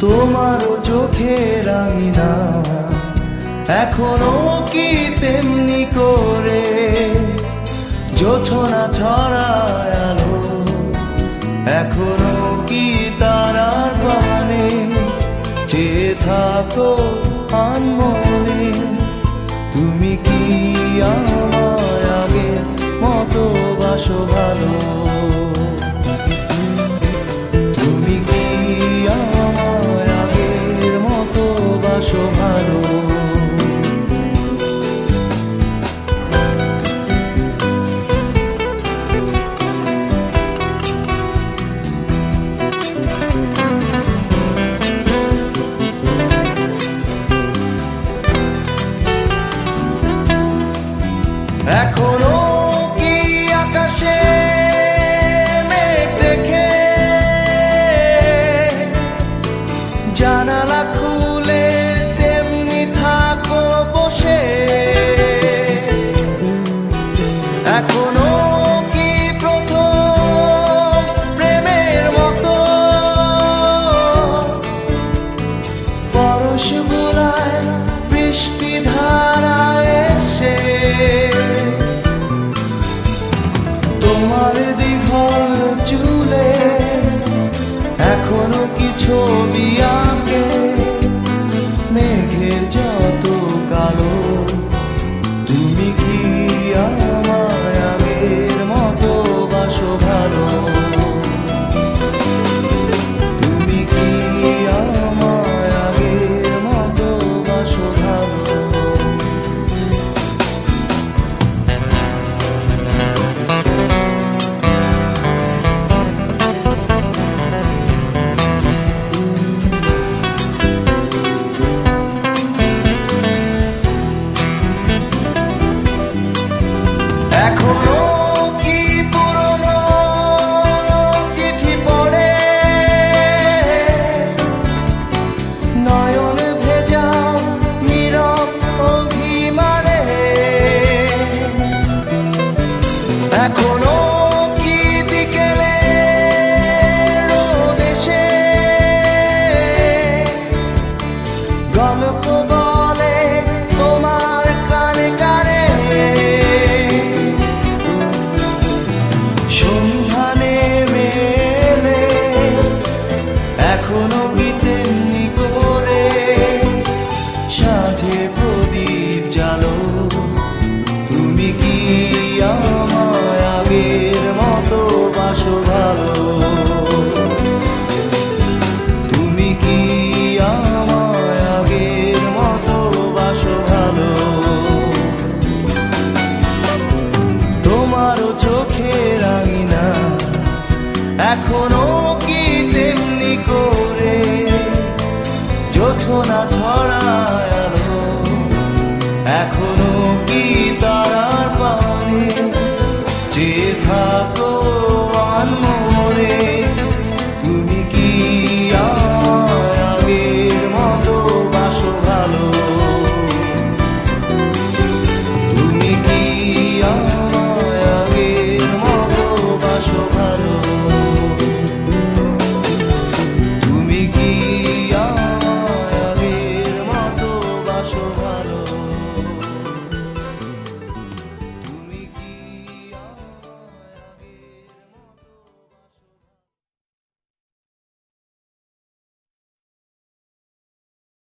তোমারও চোখের না এখনও কি তেমনি ছোনা ছড়ায় আলো। এখনও কি তারার পানে চেয়ে থাকো আনমনে? তুমি কি আমার আগে মতো বাসো ভালো? তুমি কি আমার আগের মতো বাসো ভালো? Soviet. এখনও কি তেমনি করে? জোছনা ছড়ায় আলো এখনও